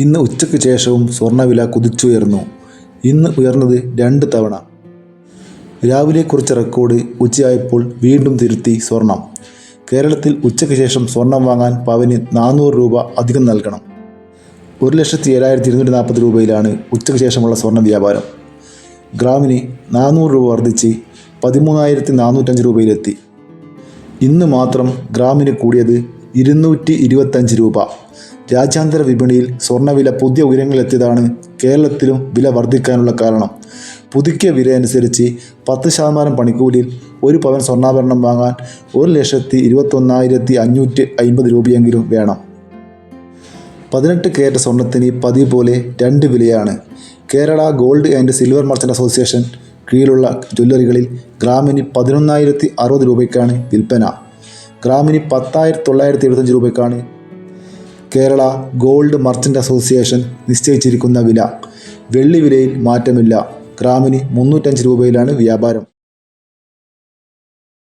ഇന്ന് ഉച്ചയ്ക്ക് ശേഷവും സ്വർണവില കുതിച്ചുയർന്നു. ഇന്ന് ഉയർന്നത് രണ്ട് തവണ. രാവിലെ കുറിച്ച റെക്കോർഡ് ഉച്ചയായപ്പോൾ വീണ്ടും തിരുത്തി സ്വർണം. കേരളത്തിൽ ഉച്ചയ്ക്ക് ശേഷം സ്വർണം വാങ്ങാൻ പവന് നാനൂറ് രൂപ അധികം നൽകണം. ഒരു ലക്ഷത്തി ഏഴായിരത്തി ഇരുന്നൂറ്റി നാൽപ്പത് രൂപയിലാണ് ഉച്ചയ്ക്ക് ശേഷമുള്ള സ്വർണ വ്യാപാരം. ഗ്രാമിന് നാനൂറ് രൂപ വർദ്ധിച്ച് പതിമൂന്നായിരത്തി നാനൂറ്റഞ്ച് രൂപയിലെത്തി. ഇന്ന് മാത്രം ഗ്രാമിന് കൂടിയത് ഇരുന്നൂറ്റി ഇരുപത്തഞ്ച് രൂപ. രാജ്യാന്തര വിപണിയിൽ സ്വർണവില പുതിയ ഉയരങ്ങളിലെത്തിയതാണ് കേരളത്തിലും വില വർദ്ധിക്കാനുള്ള കാരണം. പുതുക്കിയ വില അനുസരിച്ച് പത്ത് ശതമാനം പണിക്കൂലിയിൽ ഒരു പവൻ സ്വർണാഭരണം വാങ്ങാൻ ഒരു ലക്ഷത്തി ഇരുപത്തൊന്നായിരത്തി അഞ്ഞൂറ്റി അൻപത് രൂപയെങ്കിലും വേണം. പതിനെട്ട് കാരറ്റ് സ്വർണത്തിന് പതിവ് പോലെ രണ്ട് വിലയാണ്. Kerala gold and silver merchant association കീഴിലുള്ള ജ്വല്ലറികളിൽ ഗ്രാമിന് പതിനൊന്നായിരത്തി അറുപത് രൂപയ്ക്കാണ് വിൽപ്പന. ഗ്രാമിന് പത്തായിരത്തി തൊള്ളായിരത്തി എഴുപത്തഞ്ച് രൂപയ്ക്കാണ് കേരള ഗോൾഡ് മർച്ചന്റ് അസോസിയേഷൻ നിശ്ചയിച്ചിരിക്കുന്ന വില. വെള്ളി വിലയിൽ മാറ്റമില്ല. ഗ്രാമിന് മുന്നൂറ്റഞ്ച് രൂപയിലാണ് വ്യാപാരം.